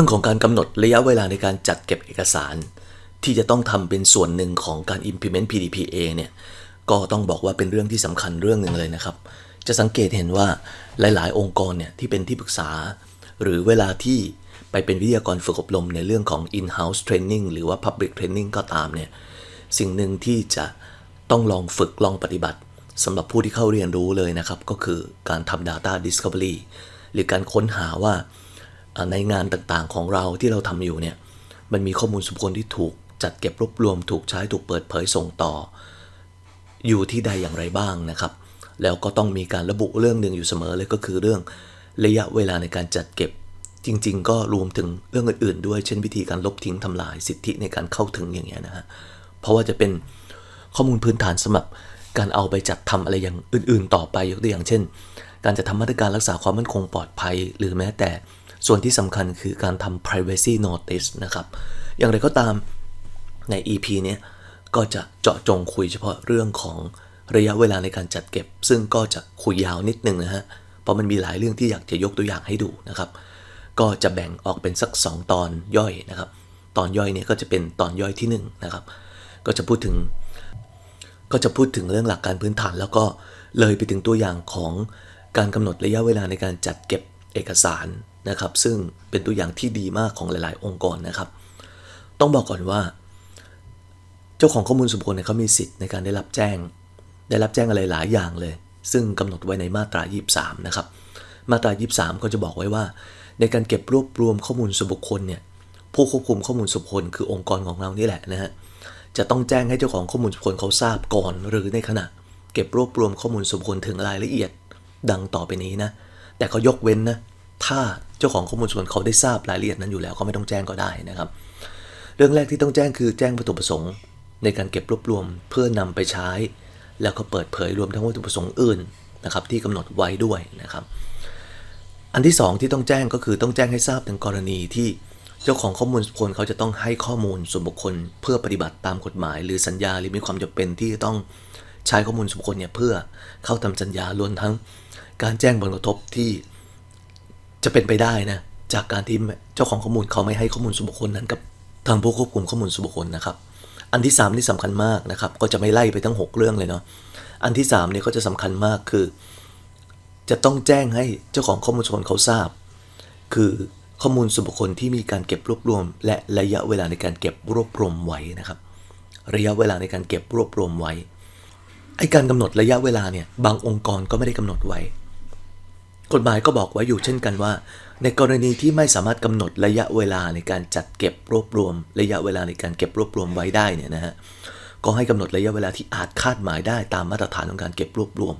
รื่องของการกำหนดระยะเวลาในการจัดเก็บเอกสาร ที่จะต้องทำเป็นส่วนหนึ่งของการ implement PDPA เนี่ยก็ต้องบอกว่าเป็นเรื่องที่สำคัญเรื่องหนึ่งเลยนะครับ จะสังเกตเห็นว่าหลาย ๆ องค์กรเนี่ยที่เป็นที่ปรึกษา หรือเวลาที่ไปเป็นวิทยากรฝึกอบรมในเรื่องของ in-house training หรือว่า public training ก็ตามเนี่ยสิ่งหนึ่งที่จะต้องลองฝึกลองปฏิบัติสำหรับผู้ที่เข้าเรียนรู้เลยนะครับ ก็คือการทำ data discovery หรือการค้นหาว่าอ่า ในงานต่างๆของเราที่เราทำอยู่เนี่ยมันมีข้อมูลส่วนบุคคลที่ถูกจัดเก็บรวบรวมถูกใช้ถูกเปิดเผยส่งต่อ อยู่ที่ใดอย่างไรบ้างนะครับ แล้วก็ต้องมีการระบุเรื่องหนึ่งอยู่เสมอเลยก็คือเรื่องระยะเวลาในการจัดเก็บ จริง ๆ ก็รวมถึงเรื่องอื่น ๆ ด้วยเช่นวิธีการลบทิ้งทำลายสิทธิในการเข้าถึงอย่างเงี้ยนะฮะเพราะว่าจะเป็นข้อมูลพื้นฐานสำหรับการเอาไปจัดทำอะไรอย่างอื่น ๆ ต่อไปยกตัวอย่างเช่น การจะทำมาตรการรักษาความมั่นคงปลอดภัย หรือแม้แต่ ส่วนที่สำคัญคือการทำ privacy notice นะครับ อย่างไรก็ตามใน EP เนี้ยก็จะเจาะจงคุยเฉพาะเรื่องของระยะเวลาในการจัดเก็บ ซึ่งก็จะคุยยาวนิดนึงนะฮะ เพราะมันมีหลายเรื่องที่อยากจะยกตัวอย่างให้ดูนะครับ ก็จะแบ่งออกเป็นสัก 2 ตอนย่อยนะครับ ตอนย่อยเนี่ยก็จะเป็นตอนย่อยที่1นะครับ ก็จะพูดถึง ก็จะพูดถึงเรื่องหลักการพื้นฐาน แล้วก็เลยไปถึงตัวอย่างของการกำหนดระยะเวลาในการจัดเก็บเอกสาร นะครับ ซึ่งเป็นตัวอย่างที่ดีมากของหลาย ๆ องค์กรนะครับ ต้องบอกก่อนว่า เจ้าของข้อมูลส่วนบุคคลเนี่ยเขามีสิทธิ์ในการได้รับแจ้ง ได้รับแจ้งอะไรหลายอย่างเลย ซึ่งกำหนดไว้ในมาตรา 23 นะครับ มาตรา 23 ก็จะบอกไว้ว่า ในการเก็บรวบรวมข้อมูลส่วนบุคคลเนี่ยผู้ควบคุมข้อมูลส่วนบุคคลคือองค์กรของเรานี่แหละนะฮะจะต้องแจ้งให้เจ้าของข้อมูลส่วนบุคคลเขาทราบก่อน หรือในขณะ เก็บรวบรวมข้อมูลส่วนบุคคลถึงรายละเอียด ดังต่อไปนี้นะแต่เขายกเว้นนะถ้า เจ้าของข้อมูลส่วนเขาได้ทราบรายละเอียดนั้นอยู่แล้วเขาไม่ต้องแจ้งก็ได้นะครับ เรื่องแรกที่ต้องแจ้งคือแจ้งวัตถุประสงค์ในการเก็บรวบรวมเพื่อนำไปใช้ แล้วก็เปิดเผยรวมทั้งวัตถุประสงค์อื่นนะครับที่กำหนดไว้ด้วยนะครับ อันที่สองที่ต้องแจ้งก็คือต้องแจ้งให้ทราบถึงกรณีที่เจ้าของข้อมูลส่วนบุคคลเขาจะต้องให้ข้อมูลส่วนบุคคล เพื่อปฏิบัติตามกฎหมาย หรือสัญญาหรือมีความจำเป็นที่ต้องใช้ข้อมูลส่วนบุคคลเนี่ยเพื่อเข้าทำสัญญารวมทั้ง การแจ้งผลกระทบที่ จะเป็นไปได้นะจากการที่เจ้าของข้อมูลเขาไม่ให้ข้อมูลส่วนบุคคลนั้นกับทางผู้ควบคุมข้อมูลส่วนบุคคลนะครับ อันที่ 3 นี่สำคัญมากนะครับ ก็จะไม่ไล่ไปทั้ง 6 เรื่องเลยเนาะอันที่3เนี่ยก็จะสำคัญมากคือ จะต้องแจ้งให้เจ้าของข้อมูลส่วนบุคคลเขาทราบ คือข้อมูลส่วนบุคคลที่มีการเก็บรวบรวม และระยะเวลาในการเก็บรวบรวมไว้นะครับ ระยะเวลาในการเก็บรวบรวมไว้ไอการกำหนดระยะเวลาเนี่ยบางองค์กรก็ไม่ได้กำหนดไว้ กฎหมายก็บอกไว้อยู่เช่นกันว่า ในกรณีที่ไม่สามารถกำหนดระยะเวลาในการจัดเก็บรวบรวม ระยะเวลาในการเก็บรวบรวมไว้ได้เนี่ยนะฮะก็ให้กำหนดระยะเวลาที่อาจคาดหมายได้ตามมาตรฐานของการเก็บรวบรวม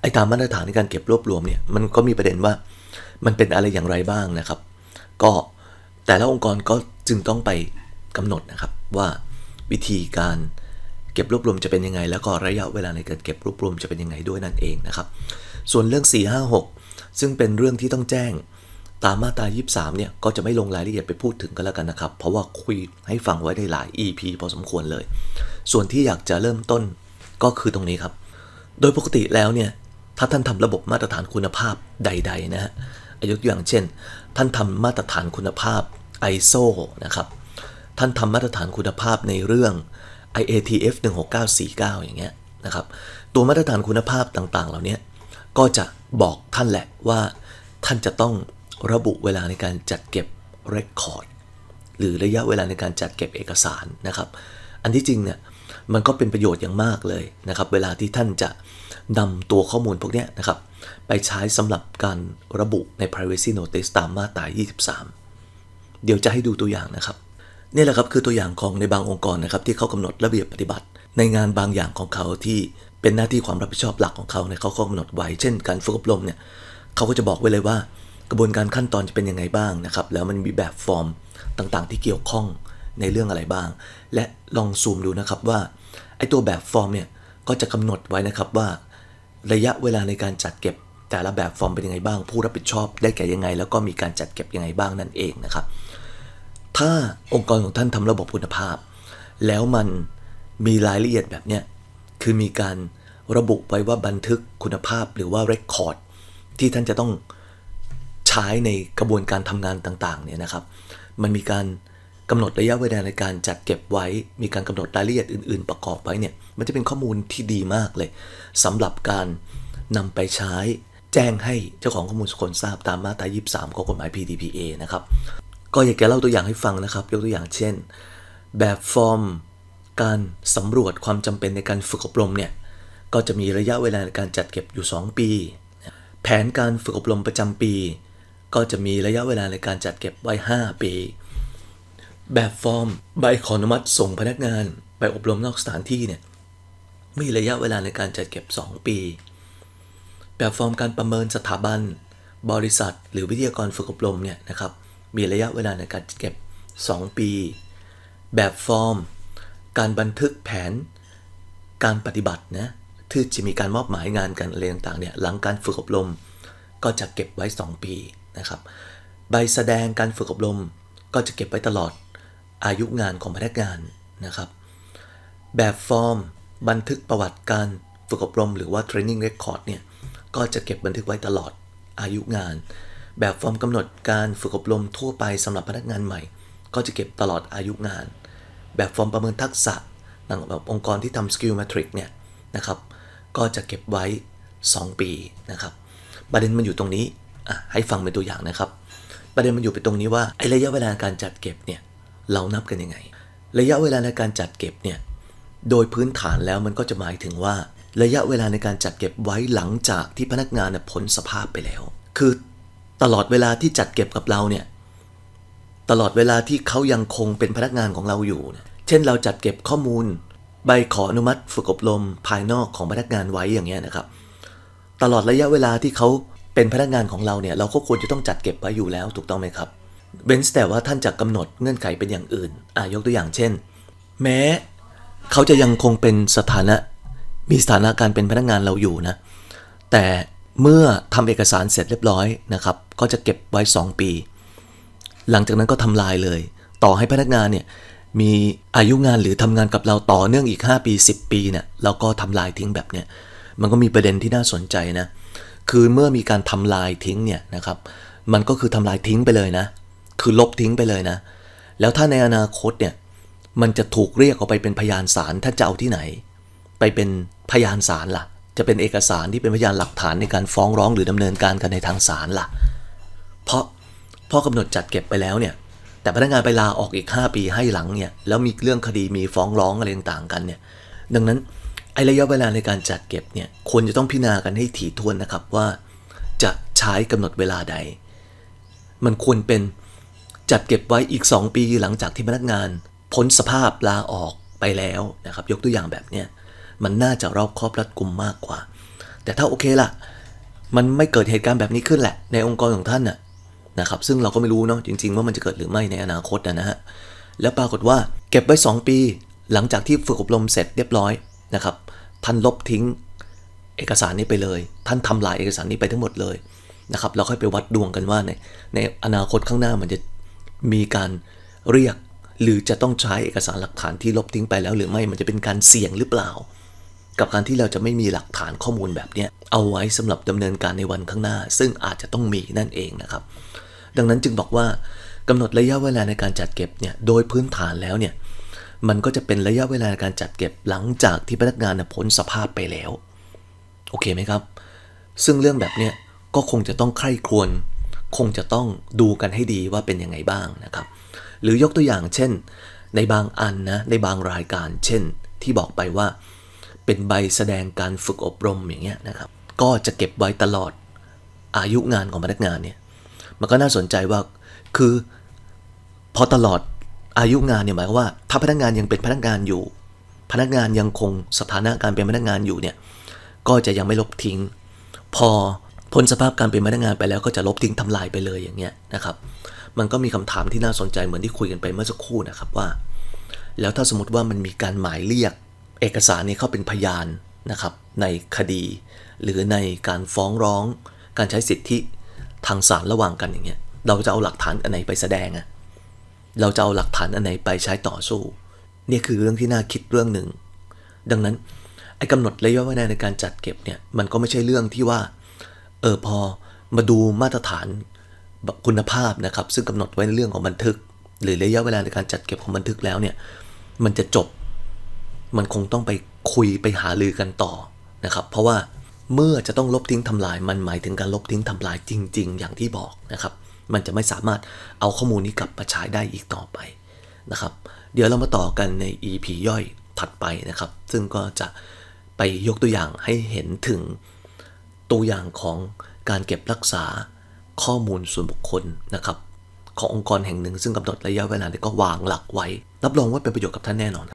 ไอ้ตามมาตรฐานในการเก็บรวบรวมเนี่ยมันก็มีประเด็นว่ามันเป็นอะไรอย่างไรบ้างนะครับ ก็แต่ละองค์กรก็จึงต้องไปกำหนดนะครับว่าวิธีการเก็บรวบรวมจะเป็นยังไง แล้วก็ระยะเวลาในการเก็บรวบรวมจะเป็นยังไงด้วยนั่นเองนะครับ ส่วนเรื่อง 456 ซึ่งเป็นเรื่องที่ต้องแจ้งตามมาตรา23 เนี่ย ก็จะไม่ลงรายละเอียดไปพูดถึงกันแล้วกันนะครับ เพราะว่าคุยให้ฟังไว้ได้หลาย EP พอสมควรเลย ส่วนที่อยากจะเริ่มต้นก็คือตรงนี้ครับ โดยปกติแล้วเนี่ย ถ้าท่านทำระบบมาตรฐานคุณภาพใด ๆ นะฮะยกตัวอย่างเช่น ท่านทำมาตรฐานคุณภาพ ISO นะครับ ท่านทำมาตรฐานคุณภาพในเรื่อง IATF 16949 อย่างเงี้ยนะครับ ตัวมาตรฐานคุณภาพต่างๆ เหล่านี้ ก็จะบอกท่านแหละว่าท่านจะต้องระบุเวลาในการจัดเก็บเรคคอร์ดหรือระยะเวลาในการจัดเก็บเอกสารนะครับ อันที่จริงเนี่ยมันก็เป็นประโยชน์อย่างมากเลยนะครับ เวลาที่ท่านจะนำตัวข้อมูลพวกเนี้ยนะครับ ไปใช้สำหรับการระบุใน privacy notice ตามมาตรา 23 เดี๋ยวจะให้ดูตัวอย่างนะครับ นี่แหละครับคือตัวอย่างของในบางองค์กรนะครับที่เขากำหนดระเบียบปฏิบัติ ในงานบางอย่างของเขาที่ เป็นหน้าที่ความรับผิดชอบหลักของเขาเนี่ยเขาก็กำหนดไว้ เช่น การฝึกอบรมเนี่ยเขาก็จะบอกไว้เลยว่า กระบวนการขั้นตอนจะเป็นยังไงบ้างนะครับ แล้วมันมีแบบฟอร์มต่างๆ ที่เกี่ยวข้องในเรื่องอะไรบ้าง และลองซูมดูนะครับว่าไอ้ตัวแบบฟอร์มเนี่ยก็จะกำหนดไว้นะครับว่า ระยะเวลาในการจัดเก็บแต่ละแบบฟอร์มเป็นยังไงบ้าง ผู้รับผิดชอบได้แก่ยังไง แล้วก็มีการจัดเก็บยังไงบ้างนั่นเองนะครับ ถ้าองค์กรของท่านทำระบบคุณภาพ แล้วมันมีรายละเอียดแบบเนี้ย คือมีการระบุไว้ว่าบันทึกคุณภาพหรือว่าเรคคอร์ดที่ท่านจะต้องใช้ในกระบวนการทำงานต่างๆเนี่ยนะครับ มันมีการกำหนดระยะเวลาในการจัดเก็บไว้ มีการกำหนดรายละเอียดอื่น ๆ ประกอบไว้เนี่ย มันจะเป็นข้อมูลที่ดีมากเลยสำหรับการนำไปใช้แจ้งให้เจ้าของข้อมูลทุคนทราบตามมาตรา 23 ของกฎหมาย PDPA นะครับ ก็อยากจะเล่าตัวอย่างให้ฟังนะครับ ยกตัวอย่างเช่น แบบฟอร์ม การสำรวจความจำเป็นในการฝึกอบรมเนี่ยก็จะมีระยะเวลาในการจัดเก็บอยู่ 2 ปี แผนการฝึกอบรมประจำปี ก็จะมีระยะเวลาในการจัดเก็บไว้ 5 ปี แบบฟอร์มใบขออนุมัติส่งพนักงานไปอบรมนอกสถานที่เนี่ยมีระยะเวลาในการจัดเก็บ 2 ปี แบบฟอร์มการประเมินสถาบัน บริษัท หรือวิทยากรฝึกอบรมเนี่ยนะครับมีระยะเวลาในการจัดเก็บ 2 ปี แบบฟอร์ม การบันทึกแผนการปฏิบัตินะที่จะมีการมอบหมายงานกันอะไรต่างๆเนี่ยหลังการฝึกอบรมก็จะเก็บไว้ 2 ปีนะครับใบแสดงการฝึกอบรมก็จะเก็บไว้ตลอดอายุงานของพนักงานนะครับ แบบฟอร์มบันทึกประวัติการฝึกอบรม หรือว่า training record เนี่ยก็จะเก็บบันทึกไว้ตลอดอายุงาน แบบฟอร์มกำหนดการฝึกอบรมทั่วไปสำหรับพนักงานใหม่ ก็จะเก็บตลอดอายุงาน แบบฟอร์มประเมินทักษะต่างแบบองค์กรที่ทำ skill matrix เนี่ยนะครับก็จะเก็บไว้ 2 ปีนะครับประเด็นมันอยู่ตรงนี้อะให้ฟังเป็นตัวอย่างนะครับ ประเด็นมันอยู่ไปตรงนี้ว่าไอ้ระยะเวลาการจัดเก็บเนี่ยเรานับกันยังไง ระยะเวลาในการจัดเก็บเนี่ยโดยพื้นฐานแล้วมันก็จะหมายถึงว่า ระยะเวลาในการจัดเก็บไว้หลังจากที่พนักงานเนี่ยพ้นสภาพไปแล้ว คือตลอดเวลาที่จัดเก็บกับเราเนี่ย ตลอดเวลาที่เขายังคงเป็นพนักงานของเราอยู่ เช่นเราจัดเก็บข้อมูล ใบขออนุมัติฝึกอบรมภายนอกของพนักงานไว้อย่างเงี้ยนะครับ ตลอดระยะเวลาที่เขาเป็นพนักงานของเราเนี่ยเราก็ควรจะต้องจัดเก็บไว้อยู่แล้วถูกต้องไหมครับเว้นแต่ว่าท่านจะกำหนดเงื่อนไขเป็นอย่างอื่นอ่ายกตัวอย่างเช่น แม้เขาจะยังคงเป็นสถานะมีสถานะการเป็นพนักงานเราอยู่นะ แต่เมื่อทำเอกสารเสร็จเรียบร้อยนะครับ ก็จะเก็บไว้ 2 ปี หลังจากนั้นก็ทำลายเลย ต่อให้พนักงานเนี่ยมีอายุงานหรือทำงานกับเราต่อเนื่องอีก 5 ปี 10 ปีเนี่ยเราก็ทำลายทิ้งแบบเนี้ยมันก็มีประเด็นที่น่าสนใจนะคือเมื่อมีการทำลายทิ้งเนี่ยนะครับมันก็คือทำลายทิ้งไปเลยนะ คือลบทิ้งไปเลยนะ แล้วถ้าในอนาคตเนี่ยมันจะถูกเรียกออกไปเป็นพยานศาลท่านจะเอาที่ไหน ไปเป็นพยานศาลล่ะ จะเป็นเอกสารที่เป็นพยานหลักฐานในการฟ้องร้องหรือดำเนินการกันในทางศาลล่ะ เพราะ พอกำหนดจัดเก็บไปแล้วเนี่ย แต่พนักงานไปลาออกอีก 5 ปีให้หลังเนี่ย แล้วมีเรื่องคดีมีฟ้องร้องอะไรต่างๆกันเนี่ย ดังนั้นไอระยะเวลาในการจัดเก็บเนี่ยควรจะต้องพิจารณากันให้ถี่ถ้วนนะครับว่า จะใช้กำหนดเวลาใด มันควรเป็นจัดเก็บไว้อีก 2 ปีหลังจากที่พนักงาน พ้นสภาพลาออกไปแล้วนะครับ ยกตัวอย่างแบบเนี้ยมันน่าจะรอบครอบรัดกุมมากกว่า แต่ถ้าโอเคละมันไม่เกิดเหตุการณ์แบบนี้ขึ้นแหละ ในองค์กรของท่านน่ะ นะครับ ซึ่งเราก็ไม่รู้เนาะจริง ๆ ว่ามันจะเกิดหรือไม่ในอนาคตนะฮะแล้วปรากฏว่าเก็บไว้ 2 ปี หลังจากที่ฝึกอบรมเสร็จเรียบร้อยนะครับท่านลบทิ้งเอกสารนี้ไปเลย ท่านทำลายเอกสารนี้ไปทั้งหมดเลยนะครับเราค่อยไปวัดดวงกันว่าในในอนาคตข้างหน้ามันจะมีการเรียก หรือจะต้องใช้เอกสารหลักฐานที่ลบทิ้งไปแล้ว หรือไม่มันจะเป็นการเสี่ยงหรือเปล่า กับการที่เราจะไม่มีหลักฐานข้อมูลแบบนี้เอาไว้สำหรับดำเนินการในวันข้างหน้า ซึ่งอาจจะต้องมีนั่นเองนะครับ ดังนั้นจึงบอกว่ากำหนดระยะเวลาในการจัดเก็บเนี่ยโดยพื้นฐานแล้วเนี่ยมันก็จะเป็นระยะเวลาในการจัดเก็บหลังจากที่พนักงานนะพ้นสภาพไปแล้ว โอเคไหมครับ ซึ่งเรื่องแบบเนี้ยก็คงจะต้องใคร่ครวญคงจะต้องดูกันให้ดีว่าเป็นยังไงบ้างนะครับ หรือยกตัวอย่างเช่น ในบางอันนะในบางรายการเช่น ที่บอกไปว่า เป็นใบแสดงการฝึกอบรมอย่างเงี้ยนะครับ ก็จะเก็บไว้ตลอดอายุงานของพนักงานเนี่ย มันก็น่าสนใจว่าคือพอตลอดอายุงานเนี่ยหมายว่า ถ้าพนักงานยังเป็นพนักงานอยู่ พนักงานยังคงสถานะการเป็นพนักงานอยู่เนี่ยก็จะยังไม่ลบทิ้ง พอพ้นสภาพการเป็นพนักงานไปแล้วก็จะลบทิ้งทำลายไปเลยอย่างเงี้ยนะครับ มันก็มีคำถามที่น่าสนใจเหมือนที่คุยกันไปเมื่อสักครู่นะครับว่า แล้วถ้าสมมติว่ามันมีการหมายเรียก เอกสารนี้เข้าเป็นพยานนะครับในคดี หรือในการฟ้องร้อง การใช้สิทธิ ทางศาลระหว่างกันอย่างเงี้ย เราจะเอาหลักฐานอันไหนไปแสดงอะเราจะเอาหลักฐานอันไหนไปใช้ต่อสู้นี่คือเรื่องที่น่าคิดเรื่องหนึ่ง ดังนั้นไอ้กำหนดระยะเวลาในการจัดเก็บเนี่ยมันก็ไม่ใช่เรื่องที่ว่าเออพอมาดูมาตรฐานคุณภาพนะครับ ซึ่งกำหนดไว้ในเรื่องของบันทึก หรือระยะเวลาในการจัดเก็บของบันทึกแล้วเนี่ยมันจะจบ มันคงต้องไปคุยไปหารือกันต่อนะครับ เพราะว่า เมื่อจะต้องลบทิ้งทำลาย มันหมายถึงการลบทิ้งทำลายจริง ๆ อย่างที่บอกนะครับ มันจะไม่สามารถเอาข้อมูลนี้กลับมาใช้ได้อีกต่อไปนะครับ เดี๋ยวเรามาต่อกันใน EP ย่อยถัดไปนะครับ ซึ่งก็จะไปยกตัวอย่างให้เห็นถึงตัวอย่างของการเก็บรักษาข้อมูลส่วนบุคคลนะครับ ขององค์กรแห่งหนึ่ง ซึ่งกำหนดระยะเวลาและก็วางหลักไว้ รับรองว่าเป็นประโยชน์กับท่านแน่นอน